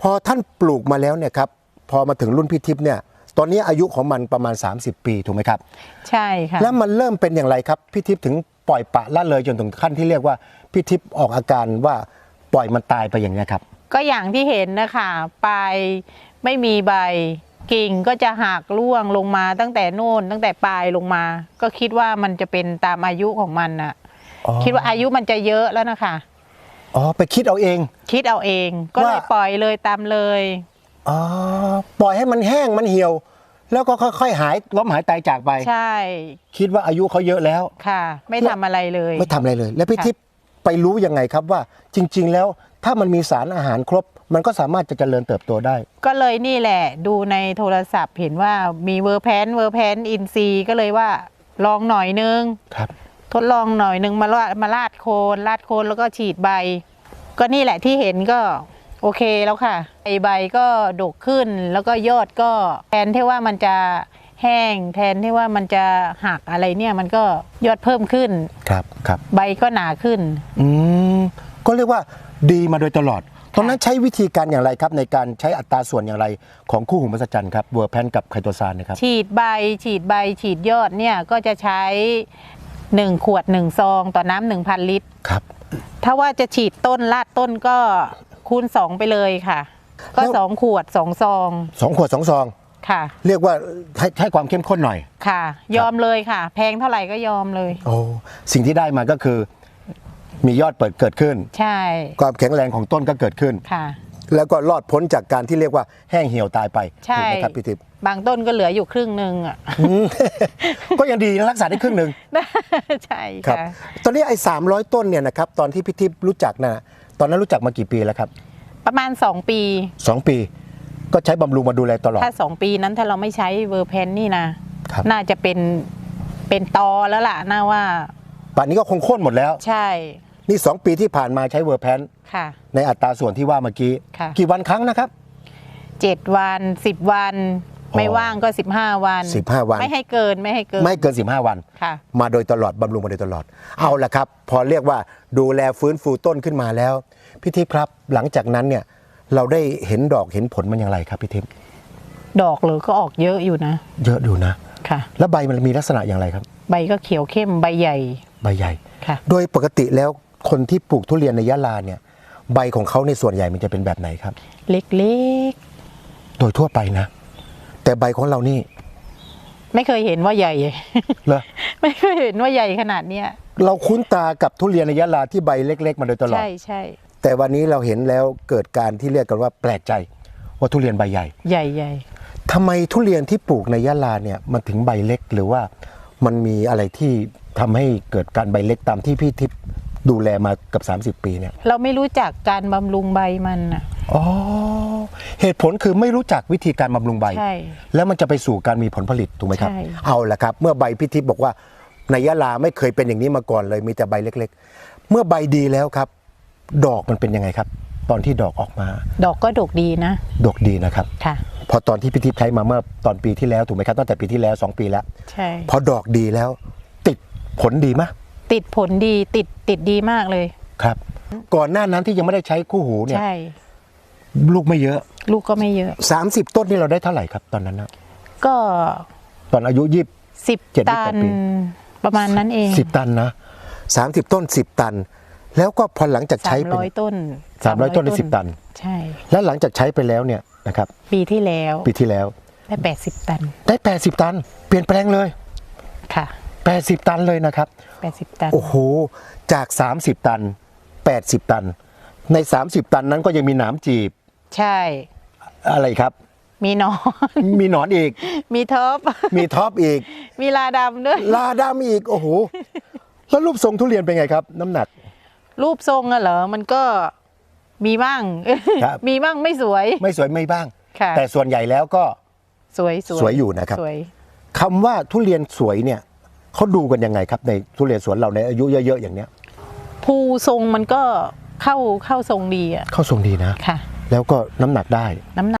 พอท่านปลูกมาแล้วเนี่ยครับพอมาถึงรุ่นพี่ทิพย์เนี่ยตอนนี้อายุของมันประมาณ 30 ปีถูกไหมครับ ใช่ค่ะแล้วมันเริ่มเป็นอย่างไรครับพี่ทิพย์ถึงปล่อยปละละเลยจนถึงขั้นที่เรียกว่าพี่ทิพย์ออกอาการว่าปล่อยมันตายไปอย่างนี้ยครับ ก็อย่างที่เห็นนะคะปลายไม่มีใบกิ่งก็จะหักร่วงลงมาตั้งแต่โน่นตั้งแต่ปลายลงมา ก็คิดว่ามันจะเป็นตามอายุของมันน่ะอ๋อคิดว่าอายุมันจะเยอะแล้วนะคะ อ๋อไปคิดเอาเอง คิดเอาเอง ก็เลยว่า ปล่อยเลยตามเลย อ๋อปล่อยให้มันแห้งมันเหี่ยว แล้วก็ค่อยๆหายล้มหายตายจากไป ใช่คิดว่าอายุเขาเยอะแล้ว ค่ะ ไม่ทำอะไรเลย ไม่ทำอะไรเลย แล้วพี่ค่ะ ทิพย์ไปรู้ยังไงครับว่าจริง ๆ แล้วถ้ามันมีสารอาหารครบ มันก็สามารถจะเจริญเติบโตได้ ก็เลยนี่แหละ ดูในโทรศัพท์เห็นว่ามีเวอร์แพนเวอร์แพนอินซีก็เลยว่าลองหน่อยนึง ครับ ทดลองหน่อยนึงมาลาดมาลาดโคนลาดโคนแล้วก็ฉีดใบ ก็นี่แหละที่เห็นก็โอเคแล้วค่ะใบใบก็ดกขึ้นแล้วก็ยอดก็แทนที่ว่ามันจะแห้งแทนที่ว่ามันจะหักอะไรเนี่ยมันก็ยอดเพิ่มขึ้นครับครับ ใบก็หนาขึ้นอืมก็เรียกว่าดีมาโดยตลอดตอนนั้นใช้วิธีการอย่างไรครับ ในการใช้อัตราส่วนอย่างไรของคู่หูมหัศจรรย์ครับเวอร์แพนกับไคโตซานนะครับฉีดใบฉีดใบฉีดยอดเนี่ยก็จะใช้ หนึ่งขวดหนึ่งซองต่อน้ำหนึ่งพันลิตร ครับ ถ้าว่าจะฉีดต้นลาดต้นก็คูณสองไปเลยค่ะ ก็แล้ว สองขวดสองซองสองขวดสองซอง ค่ะ เรียกว่าให้ให้ความเข้มข้นหน่อย ค่ะ ยอมเลยค่ะ แพงเท่าไหร่ก็ยอมเลย โอ้สิ่งที่ได้มาก็คือ มียอดเปิดเกิดขึ้น ใช่ ความแข็งแรงของต้นก็เกิดขึ้น ค่ะ แล้วก็รอดพ้นจากการที่เรียกว่าแห้งเหี่ยวตายไปใช่ ถูกไหมครับพี่ทิพย์บางต้นก็เหลืออยู่ครึ่งหนึ่งอะ อืม ก็ยังดีนะรักษาได้ครึ่งหนึ่ง ใช่ครับ ค่ะตอนนี้ไอ้สามร้อยต้นเนี่ยนะครับตอนที่พี่ทิพย์รู้จักนะตอนนั้นรู้จักมากี่ปีแล้วครับประมาณ 2 ปี สองปี ก็ใช้บำรุงมาดูแลตลอด ถ้า 2 ปีนั้นถ้าเราไม่ใช้เวอร์แพนนี่นะ ครับ น่าจะเป็นเป็นตอแล้วล่ะน่าว่า ป่านนี้ก็คงโค่นหมดแล้ว ใช่ นี่สองปีที่ผ่านมาใช้เวอร์แพนค่ะ ในอัตราส่วนที่ว่าเมื่อกี้ ค่ะ กี่วันครั้งนะครับ7วัน10วันอ๋อไม่ว่างก็15วัน 15 วัน ไม่ให้เกินไม่ให้เกิน ไม่เกิน 15 วัน ค่ะ มาโดยตลอดบำรุงมาโดยตลอด เอาละครับ พอเรียกว่าดูแลฟื้นฟูต้นขึ้นมาแล้ว พี่ทิพย์ครับ หลังจากนั้นเนี่ยเราได้เห็นดอกเห็นผลมันอย่างไรครับพี่ทิพย์ดอกเลยก็ออกเยอะอยู่นะเยอะดูนะ ค่ะ แล้วใบมันมีลักษณะอย่างไรครับ ใบก็เขียวเข้มใบใหญ่ใบใหญ่ ค่ะ โดยปกติแล้ว คนที่ปลูกทุเรียนในยะลาเนี่ย ใบของเขาในส่วนใหญ่มันจะเป็นแบบไหนครับ เล็กโดยทั่วไปนะ แต่ใบของเรานี่ๆไม่เคยเห็นว่าใหญ่เหรอไม่เคยเห็นว่าใหญ่ขนาดเนี้ยเราคุ้นตากับทุเรียนในยะลาที่ใบเล็ก ๆ มาโดยตลอดใช่ใช่แต่วันนี้เราเห็นแล้วเกิดการที่เรียกกันว่าแปลกใจ ว่าทุเรียนใบใหญ่ ใหญ่ใหญ่ทำไมทุเรียนที่ปลูกในยะลาเนี่ยมันถึงใบเล็กหรือว่ามันมีอะไรที่ทำให้เกิดการใบเล็กตามที่พี่ทิพย์ ดูแลมากับ 30 ปีเนี่ยเราไม่รู้จักการบำรุงใบมันอะอ๋อเหตุผลคือไม่รู้จักวิธีการบำรุงใบ ใช่ แล้วมันจะไปสู่การมีผลผลิตถูกไหมครับ ใช่ เอาละครับ เมื่อใบพิทิพย์บอกว่าในยะลาไม่เคยเป็นอย่างนี้มาก่อนเลยมีแต่ใบเล็ก ๆ เมื่อใบดีแล้วครับ ดอกมันเป็นยังไงครับ ตอนที่ดอกออกมา ดอกก็ดกดีนะดอกดีนะครับ ค่ะ พอตอนที่พิทิพย์ใช้มาเมื่อตอนปีที่แล้วถูกไหมครับตั้งแต่ปีที่แล้ว 2 ปีแล้ว ใช่ พอดอกดีแล้ว ติดผลดีมะ ติดผลดีติดติดดีมากเลยครับ ก่อนหน้านั้นที่ยังไม่ได้ใช้คู่หูเนี่ยใช่ ลูกไม่เยอะ ลูกก็ไม่เยอะ 30 ต้นนี่เราได้เท่าไหร่ครับตอนนั้นนะก็ตอนอายุยี่สิบเจ็ดตันปีประมาณนั้นเองสิบตันนะ30ต้น10ตัน แล้วก็พอหลังจากสาใช้มเป็นร้อยต้นสามร้อยต้นในสิบตัน ใช่ แล้วหลังจากใช้ไปแล้วเนี่ยนะครับ ปีที่แล้ว ปีที่แล้วได้แปดสิบตัน ได้80ตัน เปลี่ยนแปลงเลย ค่ะ 80 ตันเลยนะครับแปดสิบตัน โอ้โห จาก 30 ตัน 80 ตัน ใน 30 ตันนั้นก็ยังมีหนามจีบ ใช่ อะไรครับ มีหนอน มีหนอนอีก มีท็อป มีท็อปอีก มีลาดำด้วย ลาดามอีก โอ้โห แล้วรูปทรงทุเรียนเป็นไงครับ น้ำหนัก รูปทรงอะเหรอ มันก็มีบ้างครับมีบ้างไม่สวย ไม่สวยไม่บ้างค่ะแต่ส่วนใหญ่แล้วก็สวยสวยสวยอยู่นะครับสวยคำว่าทุเรียนสวยเนี่ย เขาดูกันยังไงครับในทุเรียนสวนเราในอายุเยอะๆอย่างเนี้ยภูทรงมันก็เข้าเข้าทรงดีอะเข้าทรงดีนะค่ะ แล้วก็น้ำหนักได้น้ำหนัก